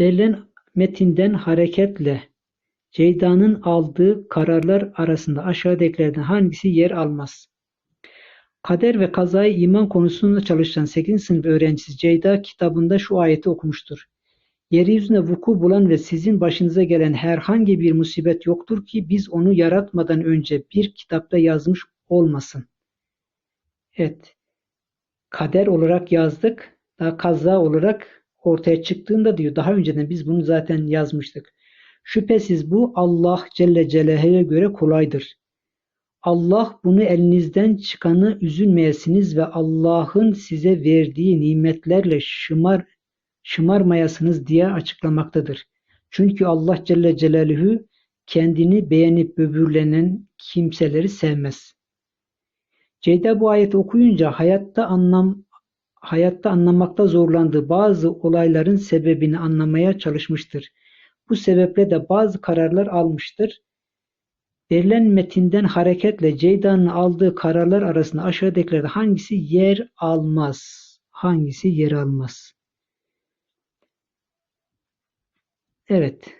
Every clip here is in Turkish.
Verilen metinden hareketle Ceyda'nın aldığı kararlar arasında aşağıdakilerden hangisi yer almaz? Kader ve kazayı iman konusunda çalışan 8. sınıf öğrencisi Ceyda kitabında şu ayeti okumuştur. Yeryüzünde vuku bulan ve sizin başınıza gelen herhangi bir musibet yoktur ki biz onu yaratmadan önce bir kitapta yazmış olmasın. Evet. Kader olarak yazdık. Daha kaza olarak ortaya çıktığında diyor. Daha önceden biz bunu zaten yazmıştık. Şüphesiz bu Allah Celle Celaluhu'ya göre kolaydır. Allah bunu elinizden çıkanı üzülmeyesiniz ve Allah'ın size verdiği nimetlerle şımar, şımarmayasınız diye açıklamaktadır. Çünkü Allah Celle Celaluhu kendini beğenip böbürlenen kimseleri sevmez. Ceyda bu ayeti okuyunca hayatta anlam hayatta anlamakta zorlandığı bazı olayların sebebini anlamaya çalışmıştır. Bu sebeple de bazı kararlar almıştır. Verilen metinden hareketle Ceyda'nın aldığı kararlar arasında aşağıdakilerde hangisi yer almaz? Hangisi yer almaz? Evet.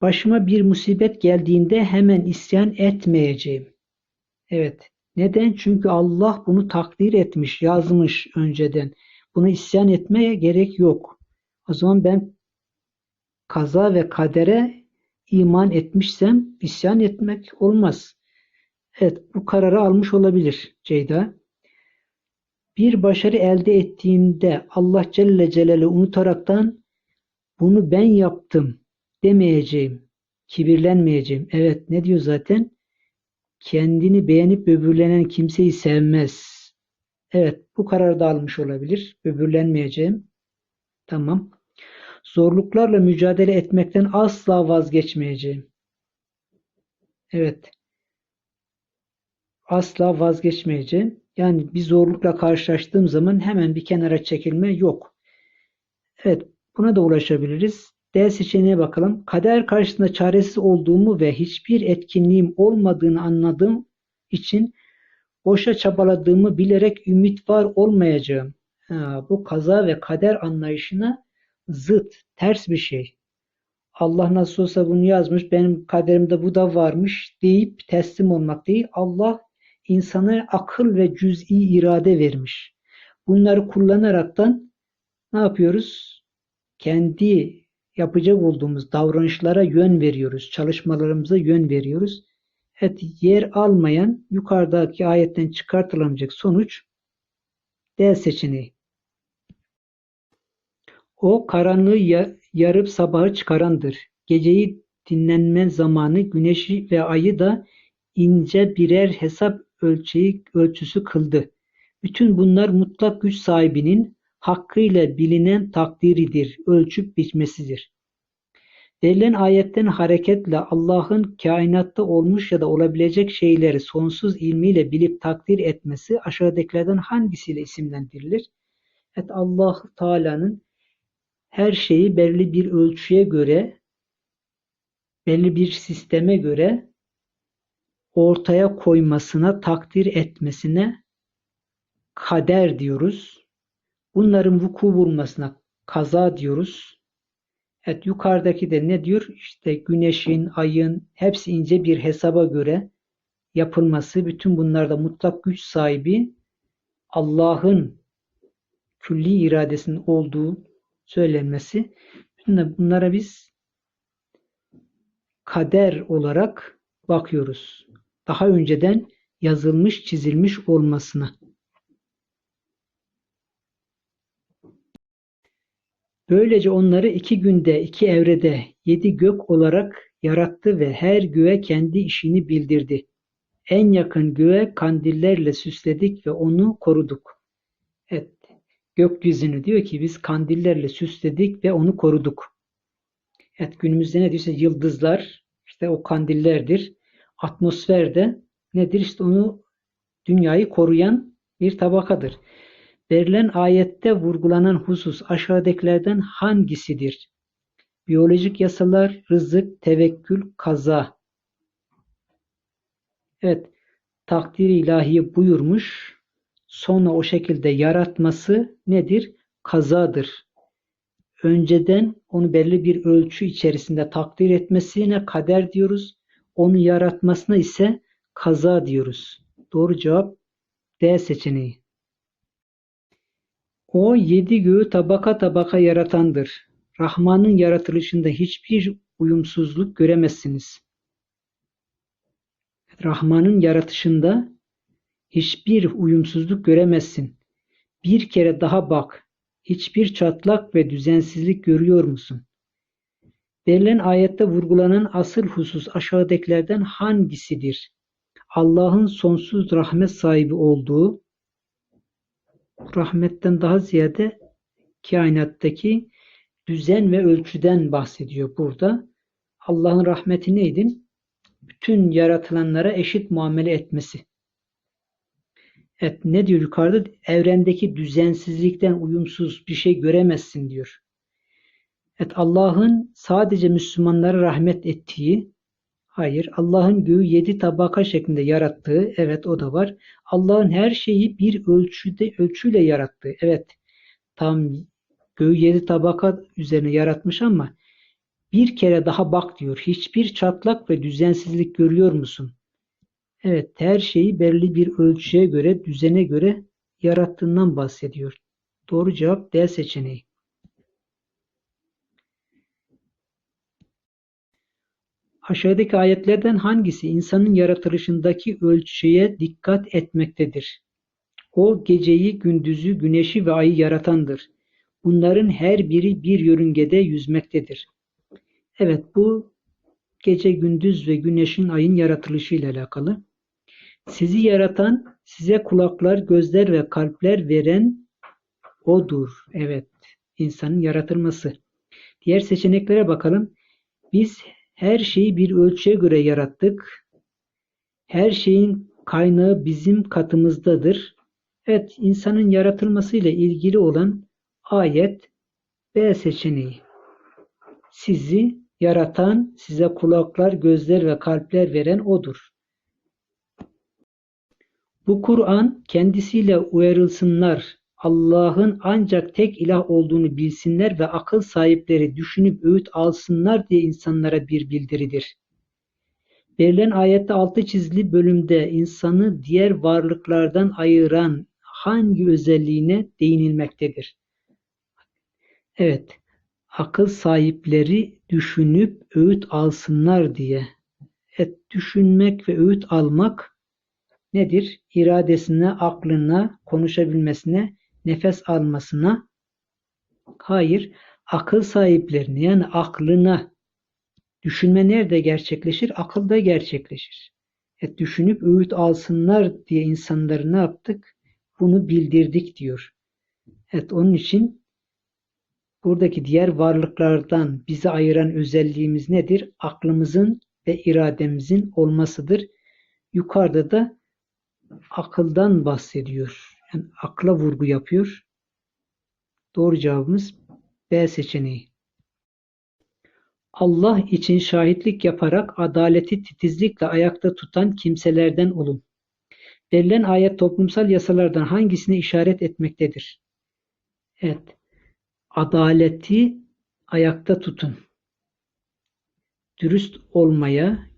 Başıma bir musibet geldiğinde hemen isyan etmeyeceğim. Evet. Neden? Çünkü Allah bunu takdir etmiş, yazmış önceden. Buna isyan etmeye gerek yok. O zaman ben kaza ve kadere iman etmişsem isyan etmek olmaz. Evet bu kararı almış olabilir Ceyda. Bir başarı elde ettiğimde Allah Celle Celaluhu unutaraktan bunu ben yaptım demeyeceğim. Kibirlenmeyeceğim. Evet ne diyor zaten? Kendini beğenip böbürlenen kimseyi sevmez. Evet bu kararı da almış olabilir. Böbürlenmeyeceğim. Tamam. Zorluklarla mücadele etmekten asla vazgeçmeyeceğim. Evet. Asla vazgeçmeyeceğim. Yani bir zorlukla karşılaştığım zaman hemen bir kenara çekilme yok. Evet, buna da ulaşabiliriz. D seçeneğine bakalım. Kader karşısında çaresiz olduğumu ve hiçbir etkinliğim olmadığını anladığım için boşa çabaladığımı bilerek ümit var olmayacağım. Ha, bu kaza ve kader anlayışına zıt, ters bir şey. Allah nasıl olsa bunu yazmış, benim kaderimde bu da varmış deyip teslim olmak değil. Allah insana akıl ve cüz'i irade vermiş. Bunları kullanaraktan ne yapıyoruz? Kendi yapacak olduğumuz davranışlara yön veriyoruz. Çalışmalarımıza yön veriyoruz. Evet, yer almayan yukarıdaki ayetten çıkartılamayacak sonuç D seçeneği. O karanlığı yarıp sabahı çıkarandır. Geceyi dinlenme zamanı, güneşi ve ayı da ince birer hesap ölçeği ölçüsü kıldı. Bütün bunlar mutlak güç sahibinin hakkıyla bilinen takdiridir, ölçüp biçmesidir. Verilen ayetten hareketle Allah'ın kainatta olmuş ya da olabilecek şeyleri sonsuz ilmiyle bilip takdir etmesi aşağıdakilerden hangisiyle isimlendirilir? Evet Allah Teala'nın her şeyi belli bir ölçüye göre, belli bir sisteme göre ortaya koymasına, takdir etmesine kader diyoruz. Bunların vuku bulmasına kaza diyoruz. Evet yukarıdaki de ne diyor? İşte güneşin, ayın hepsi ince bir hesaba göre yapılması. Bütün bunlarda mutlak güç sahibi Allah'ın külli iradesinin olduğu söylenmesi. Bunlara biz kader olarak bakıyoruz. Daha önceden yazılmış, çizilmiş olmasına. Böylece onları iki günde, iki evrede, yedi gök olarak yarattı ve her göğe kendi işini bildirdi. En yakın göğe kandillerle süsledik ve onu koruduk. Evet, gökyüzünü diyor ki biz kandillerle süsledik ve onu koruduk. Evet günümüzde ne diyorsa yıldızlar işte o kandillerdir. Atmosfer de nedir? İşte onu dünyayı koruyan bir tabakadır. Verilen ayette vurgulanan husus aşağıdakilerden hangisidir? Biyolojik yasalar, rızık, tevekkül, kaza. Evet, takdir ilahi buyurmuş. Sonra o şekilde yaratması nedir? Kazadır. önceden onu belli bir ölçü içerisinde takdir etmesine kader diyoruz. Onu yaratmasına ise kaza diyoruz. Doğru cevap D seçeneği. O yedi göğü tabaka tabaka yaratandır. Rahman'ın yaratılışında hiçbir uyumsuzluk göremezsiniz. Rahman'ın yaratışında hiçbir uyumsuzluk göremezsin. Bir kere daha bak. Hiçbir çatlak ve düzensizlik görüyor musun? Verilen ayette vurgulanan asıl husus aşağıdakilerden hangisidir? Allah'ın sonsuz rahmet sahibi olduğu, rahmetten daha ziyade kainattaki düzen ve ölçüden bahsediyor burada. Allah'ın rahmeti neydi? Bütün yaratılanlara eşit muamele etmesi. Evet, ne diyor yukarıda? Evrendeki düzensizlikten uyumsuz bir şey göremezsin diyor. Evet, Allah'ın sadece Müslümanlara rahmet ettiği, hayır, Allah'ın göğü yedi tabaka şeklinde yarattığı, evet o da var. Allah'ın her şeyi bir ölçüde ölçüyle yarattığı, evet, tam göğü yedi tabaka üzerine yaratmış ama bir kere daha bak diyor. Hiçbir çatlak ve düzensizlik görüyor musun? Evet, her şeyi belli bir ölçüye göre, düzene göre yarattığından bahsediyor. Doğru cevap D seçeneği. Aşağıdaki ayetlerden hangisi insanın yaratılışındaki ölçüye dikkat etmektedir? O geceyi, gündüzü, güneşi ve ayı yaratandır. Bunların her biri bir yörüngede yüzmektedir. Evet bu gece, gündüz ve güneşin, ayın yaratılışı ile alakalı. Sizi yaratan, size kulaklar, gözler ve kalpler veren O'dur. Evet, insanın yaratılması. Diğer seçeneklere bakalım. Biz her şeyi bir ölçüye göre yarattık. Her şeyin kaynağı bizim katımızdadır. Evet, insanın yaratılmasıyla ilgili olan ayet B seçeneği. Sizi yaratan, size kulaklar, gözler ve kalpler veren O'dur. Bu Kur'an kendisiyle uyarılsınlar, Allah'ın ancak tek ilah olduğunu bilsinler ve akıl sahipleri düşünüp öğüt alsınlar diye insanlara bir bildiridir. Verilen ayette altı çizili bölümde insanı diğer varlıklardan ayıran hangi özelliğine değinilmektedir? Evet, akıl sahipleri düşünüp öğüt alsınlar diye. Evet, düşünmek ve öğüt almak nedir? İradesine, aklına, konuşabilmesine, nefes almasına. Hayır, akıl sahiplerine yani aklına düşünme nerede gerçekleşir? Akılda gerçekleşir. Evet, düşünüp öğüt alsınlar diye insanları ne yaptık? Bunu bildirdik diyor. Evet, onun için buradaki diğer varlıklardan bizi ayıran özelliğimiz nedir? Aklımızın ve irademizin olmasıdır. Yukarıda da akıldan bahsediyor. Yani akla vurgu yapıyor. Doğru cevabımız B seçeneği. Allah için şahitlik yaparak adaleti titizlikle ayakta tutan kimselerden olun. Verilen ayet toplumsal yasalardan hangisine işaret etmektedir? Evet. Adaleti ayakta tutun. Dürüst olmaya,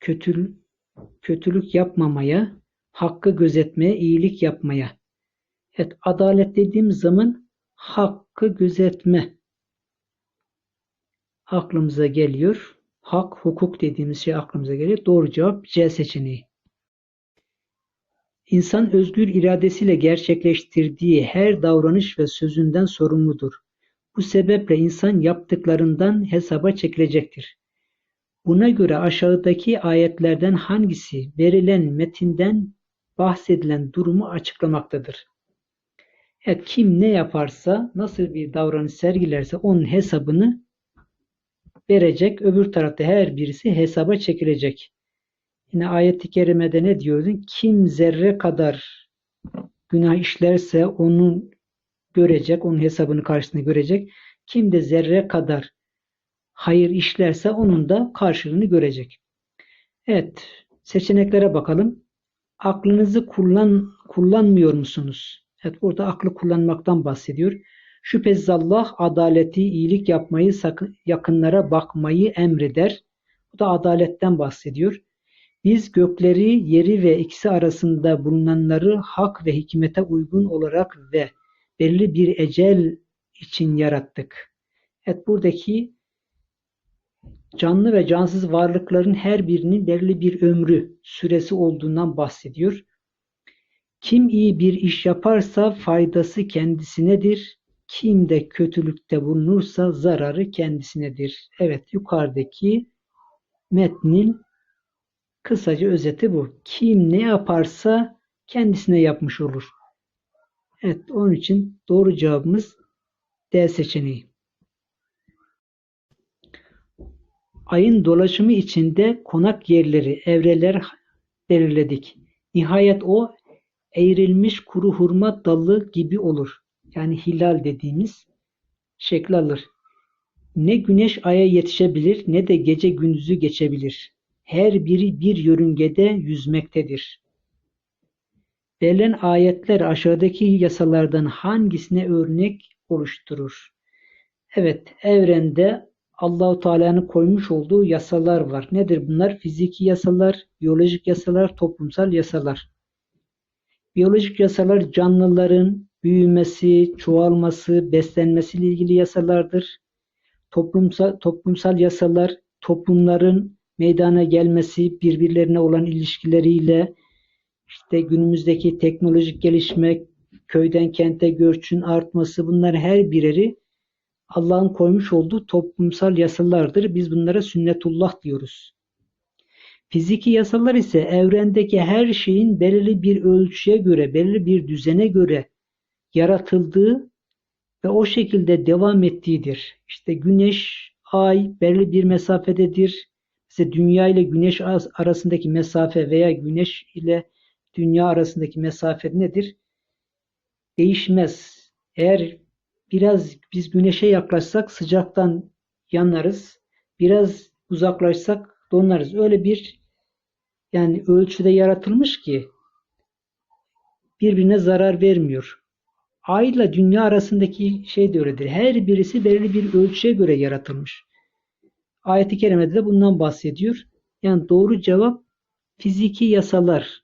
kötülük, kötülük yapmamaya, hakkı gözetmeye, iyilik yapmaya. Evet, adalet dediğim zaman hakkı gözetme aklımıza geliyor. Hak, hukuk dediğimiz şey aklımıza geliyor. Doğru cevap C seçeneği. İnsan özgür iradesiyle gerçekleştirdiği her davranış ve sözünden sorumludur. Bu sebeple insan yaptıklarından hesaba çekilecektir. Buna göre aşağıdaki ayetlerden hangisi verilen metinden bahsedilen durumu açıklamaktadır? Evet, kim ne yaparsa, nasıl bir davranış sergilerse onun hesabını verecek. Öbür tarafta her birisi hesaba çekilecek. Yine ayet-i kerimede ne diyordun? Kim zerre kadar günah işlerse onun görecek, onun hesabını karşısında görecek. Kim de zerre kadar hayır işlerse onun da karşılığını görecek. Evet, seçeneklere bakalım. Aklınızı kullan kullanmıyor musunuz? Evet, burada aklı kullanmaktan bahsediyor. Şüphesiz Allah adaleti, iyilik yapmayı, yakınlara bakmayı emreder. Bu da adaletten bahsediyor. Biz gökleri, yeri ve ikisi arasında bulunanları hak ve hikmete uygun olarak ve belli bir ecel için yarattık. Evet buradaki canlı ve cansız varlıkların her birinin belli bir ömrü, süresi olduğundan bahsediyor. Kim iyi bir iş yaparsa faydası kendisinedir. Kim de kötülükte bulunursa zararı kendisinedir. Evet yukarıdaki metnin kısaca özeti bu. Kim ne yaparsa kendisine yapmış olur. Evet onun için doğru cevabımız D seçeneği. Ayın dolaşımı içinde konak yerleri, evreler belirledik. Nihayet o eğrilmiş kuru hurma dalı gibi olur. Yani hilal dediğimiz şekli alır. Ne güneş aya yetişebilir ne de gece gündüzü geçebilir. Her biri bir yörüngede yüzmektedir. Verilen ayetler aşağıdaki yasalardan hangisine örnek oluşturur? Evet, evrende Allahu Teala'nın koymuş olduğu yasalar var. Nedir bunlar? Fiziki yasalar, biyolojik yasalar, toplumsal yasalar. Biyolojik yasalar canlıların büyümesi, çoğalması, beslenmesiyle ilgili yasalardır. Toplumsal, toplumsal yasalar toplumların meydana gelmesi, birbirlerine olan ilişkileriyle işte günümüzdeki teknolojik gelişme, köyden kente göçün artması bunlar her bireri Allah'ın koymuş olduğu toplumsal yasalardır. Biz bunlara sünnetullah diyoruz. Fiziki yasalar ise evrendeki her şeyin belirli bir ölçüye göre, belirli bir düzene göre yaratıldığı ve o şekilde devam ettiğidir. İşte güneş, ay belirli bir mesafededir. Mesela dünya ile güneş arasındaki mesafe veya güneş ile dünya arasındaki mesafe nedir? Değişmez. Eğer biraz biz güneşe yaklaşsak sıcaktan yanarız. Biraz uzaklaşsak donarız. Öyle bir yani ölçüde yaratılmış ki birbirine zarar vermiyor. Ay ile dünya arasındaki şey de öyledir. Her birisi belirli bir ölçüye göre yaratılmış. Ayet-i kerimede de bundan bahsediyor. Yani doğru cevap fiziki yasalar.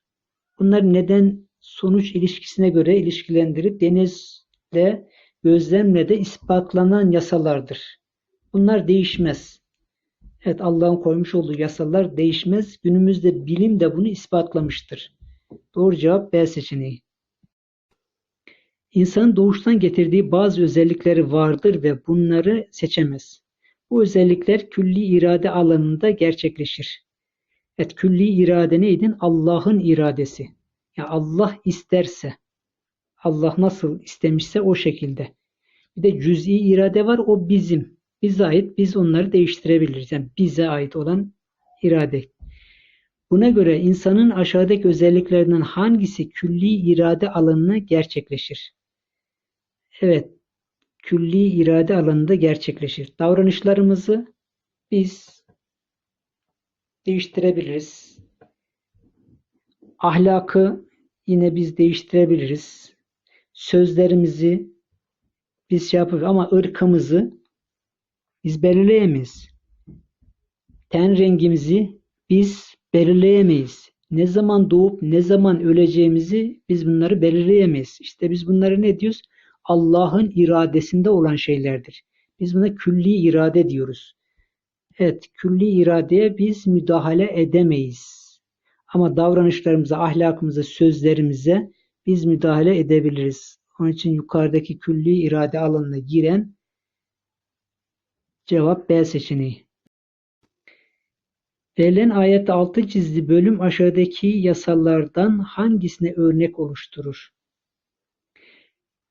Bunlar neden sonuç ilişkisine göre ilişkilendirip denizle gözlemle de ispatlanan yasalardır. Bunlar değişmez. Evet Allah'ın koymuş olduğu yasalar değişmez. Günümüzde bilim de bunu ispatlamıştır. Doğru cevap B seçeneği. İnsanın doğuştan getirdiği bazı özellikleri vardır ve bunları seçemez. Bu özellikler külli irade alanında gerçekleşir. Evet külli irade neydin? Allah'ın iradesi. Ya yani Allah isterse, Allah nasıl istemişse o şekilde. Bir de cüz'i irade var o bizim. Bize ait biz onları değiştirebiliriz. Yani bize ait olan irade. Buna göre insanın aşağıdaki özelliklerinden hangisi külli irade alanına gerçekleşir? Evet, külli irade alanında gerçekleşir. Davranışlarımızı biz değiştirebiliriz. Ahlakı yine biz değiştirebiliriz. Sözlerimizi biz şey yapabiliriz ama ırkımızı biz belirleyemeyiz. Ten rengimizi biz belirleyemeyiz. Ne zaman doğup ne zaman öleceğimizi biz bunları belirleyemeyiz. İşte biz bunları ne diyoruz? Allah'ın iradesinde olan şeylerdir. Biz buna külli irade diyoruz. Evet, külli iradeye biz müdahale edemeyiz. Ama davranışlarımıza, ahlakımıza, sözlerimize biz müdahale edebiliriz. Onun için yukarıdaki külli irade alanına giren cevap B seçeneği. Verilen ayette altı çizili bölüm aşağıdaki yasalardan hangisine örnek oluşturur?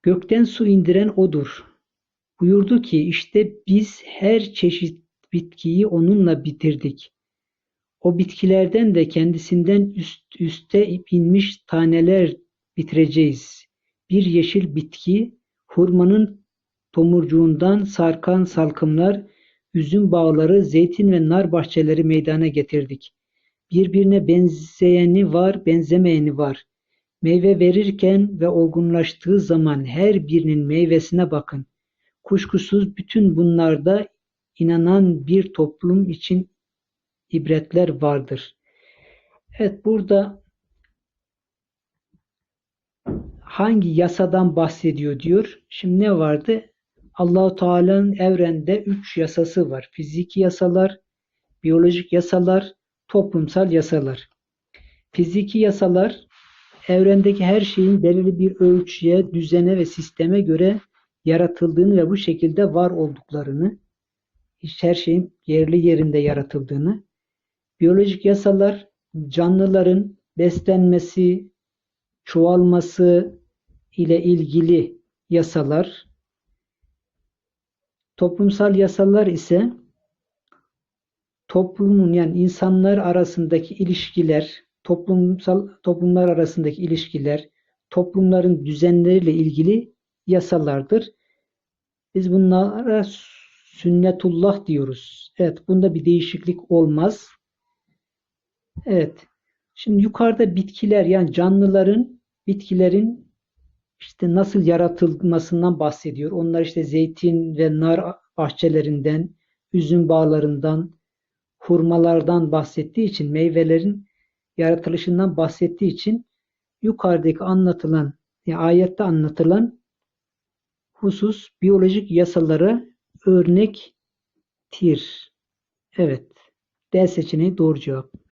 Gökten su indiren O'dur. Buyurdu ki işte biz her çeşit bitkiyi onunla bitirdik. O bitkilerden de kendisinden üst üste inmiş taneler bitireceğiz. Bir yeşil bitki, hurmanın tomurcuğundan sarkan salkımlar, üzüm bağları, zeytin ve nar bahçeleri meydana getirdik. Birbirine benzeyeni var, benzemeyeni var. Meyve verirken ve olgunlaştığı zaman her birinin meyvesine bakın. Kuşkusuz bütün bunlarda inanan bir toplum için ibretler vardır. Evet burada hangi yasadan bahsediyor diyor. Şimdi ne vardı? Allahu Teala'nın evrende üç yasası var. Fiziki yasalar, biyolojik yasalar, toplumsal yasalar. Fiziki yasalar evrendeki her şeyin belirli bir ölçüye, düzene ve sisteme göre yaratıldığını ve bu şekilde var olduklarını, her şeyin yerli yerinde yaratıldığını, biyolojik yasalar canlıların beslenmesi, çoğalması ile ilgili yasalar, toplumsal yasalar ise toplumun yani insanlar arasındaki ilişkiler, toplumsal toplumlar arasındaki ilişkiler, toplumların düzenleriyle ilgili yasalardır. Biz bunlara sünnetullah diyoruz. Evet, bunda bir değişiklik olmaz. Evet. Şimdi yukarıda bitkiler yani canlıların, bitkilerin işte nasıl yaratılmasından bahsediyor. Onlar işte zeytin ve nar bahçelerinden, üzüm bağlarından, hurmalardan bahsettiği için, meyvelerin yaratılışından bahsettiği için yukarıdaki anlatılan, yani ayette anlatılan husus biyolojik yasalara örnektir. Evet. D seçeneği doğru cevap.